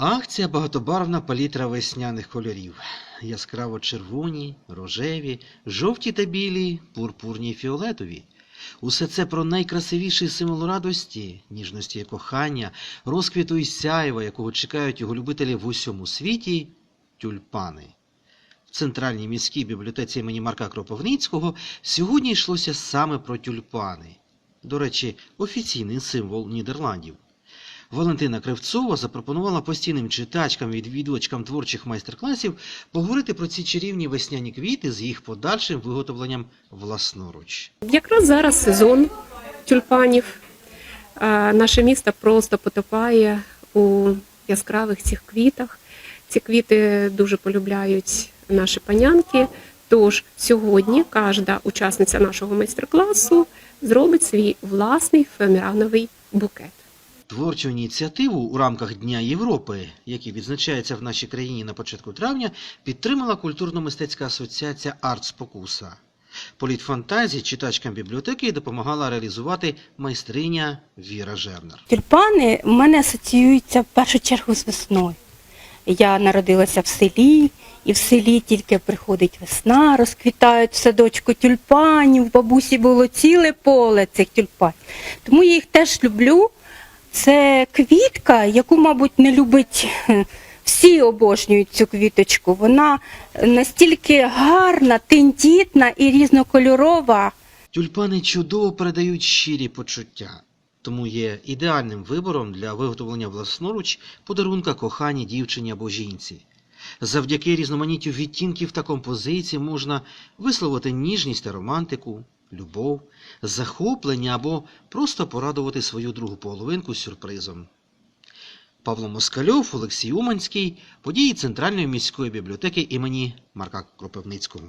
Акція багатобарвна палітра весняних кольорів. Яскраво червоні, рожеві, жовті та білі, пурпурні й фіолетові. Усе це про найкрасивіший символ радості, ніжності і кохання, розквіту і сяйва, якого чекають його любителі в усьому світі тюльпани. В центральній міській бібліотеці імені Марка Кропивницького сьогодні йшлося саме про тюльпани. До речі, офіційний символ Нідерландів. Валентина Кривцова запропонувала постійним читачкам, і відвідувачкам творчих майстер-класів поговорити про ці чарівні весняні квіти з їх подальшим виготовленням власноруч. Якраз зараз сезон тюльпанів. Наше місто просто потопає у яскравих цих квітах. Ці квіти дуже полюбляють наші панянки. Тож сьогодні кожна учасниця нашого майстер-класу зробить свій власний фемірановий букет. Творчу ініціативу у рамках Дня Європи, який відзначається в нашій країні на початку травня, підтримала культурно-мистецька асоціація Арт Спокуса. Політ фантазії читачкам бібліотеки допомагала реалізувати майстриня Віра Жернер. Тюльпани в мене асоціюються в першу чергу з весною. Я народилася в селі, і в селі тільки приходить весна, розквітають в садочку тюльпанів. В бабусі було ціле поле цих тюльпанів. Тому я їх теж люблю. Це квітка, яку, мабуть, не любить е, всі обожнюють цю квіточку. Вона настільки гарна, тендітна і різнокольорова. Тюльпани чудово передають щирі почуття, тому є ідеальним вибором для виготовлення власноруч подарунка коханій дівчині або жінці. Завдяки різноманіттю відтінків та композицій можна висловити ніжність та романтику, любов, захоплення або просто порадувати свою другу половинку сюрпризом. Павло Москальов, Олексій Уманський, події Центральної міської бібліотеки імені Марка Кропивницького.